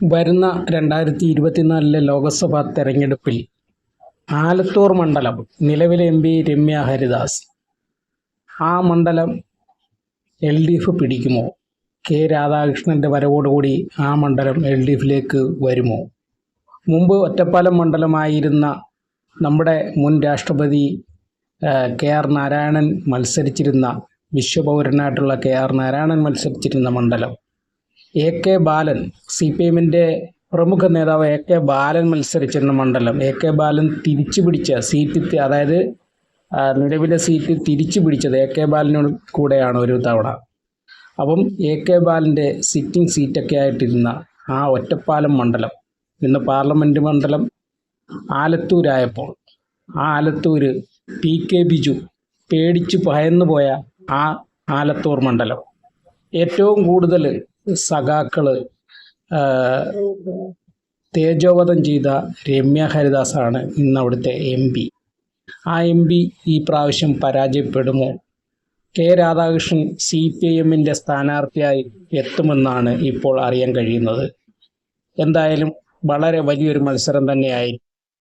വരുന്ന രണ്ടായിരത്തി ഇരുപത്തിനാലിലെ ലോക്സഭാ തെരഞ്ഞെടുപ്പിൽ ആലത്തൂർ മണ്ഡലം നിലവിലെ എം പി രമ്യ ഹരിദാസ്. ആ മണ്ഡലം എൽ ഡി എഫ് പിടിക്കുമോ? കെ രാധാകൃഷ്ണന്റെ വരവോടുകൂടി ആ മണ്ഡലം എൽ ഡി എഫിലേക്ക് വരുമോ? മുമ്പ് ഒറ്റപ്പാലം മണ്ഡലമായിരുന്ന നമ്മുടെ മുൻ രാഷ്ട്രപതി കെ ആർ നാരായണൻ മത്സരിച്ചിരുന്ന വിശ്വപൗരനായിട്ടുള്ള കെ ആർ നാരായണൻ മത്സരിച്ചിരുന്ന മണ്ഡലം. A K Balan C P എമ്മിന്റെ പ്രമുഖ നേതാവ് എ കെ ബാലൻ മത്സരിച്ചിരുന്ന മണ്ഡലം. എ കെ ബാലൻ തിരിച്ചു പിടിച്ച സീറ്റ് അതായത് നിലവിലെ സീറ്റ് തിരിച്ചു പിടിച്ചത് എ കെ ബാലനോട് കൂടെയാണ് ഒരു തവണ. അപ്പം എ കെ ബാലന്റെ സിറ്റിംഗ് സീറ്റൊക്കെ ആയിട്ടിരുന്ന ആ ഒറ്റപ്പാലം മണ്ഡലം ഇന്ന് പാർലമെന്റ് മണ്ഡലം ആലത്തൂരായപ്പോൾ ആ ആലത്തൂര് പി കെ ബിജു പേടിച്ചു ഭയന്നു പോയ ആ ആലത്തൂർ മണ്ഡലം. ഏറ്റവും കൂടുതൽ സഖാക്കൾ തേജോവധം ചെയ്ത രമ്യ ഹരിദാസാണ് ഇന്ന് അവിടുത്തെ എം പി. ആ എം പി ഈ പ്രാവശ്യം പരാജയപ്പെടുമോ? കെ രാധാകൃഷ്ണൻ സി പി എമ്മിന്റെ സ്ഥാനാർത്ഥിയായി എത്തുമെന്നാണ് ഇപ്പോൾ അറിയാൻ കഴിയുന്നത്. എന്തായാലും വളരെ വലിയൊരു മത്സരം തന്നെയായി